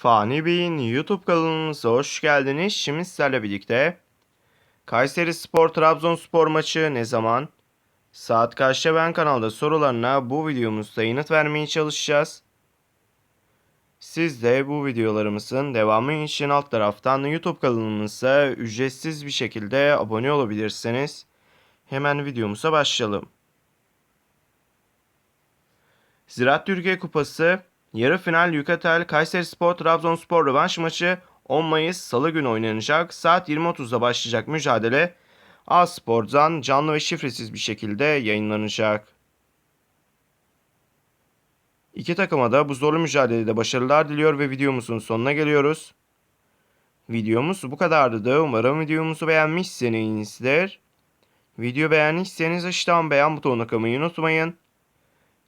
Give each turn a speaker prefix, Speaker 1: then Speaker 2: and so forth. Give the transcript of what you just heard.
Speaker 1: Fani Bey'in YouTube kanalımıza hoş geldiniz. Şimdi sizlerle birlikte Kayseri Spor Trabzonspor maçı ne zaman? Saat kaçta ben kanalda sorularına bu videomuzda yanıt vermeye çalışacağız. Siz de bu videolarımızın devamı için alt taraftan YouTube kanalımıza ücretsiz bir şekilde abone olabilirsiniz. Hemen videomuza başlayalım. Ziraat Türkiye Kupası yarı final Yukatel Kayseri Spor Trabzonspor rövanş maçı 10 Mayıs Salı günü oynanacak. Saat 20.30'da başlayacak mücadele A Spor'dan canlı ve şifresiz bir şekilde yayınlanacak. İki takıma da bu zorlu mücadelede başarılar diliyor ve videomuzun sonuna geliyoruz. Videomuz bu kadardı. Umarım videomuzu beğenmişsinizdir. Video beğendiyseniz aşağıdan beğen butonuna kılmayı unutmayın.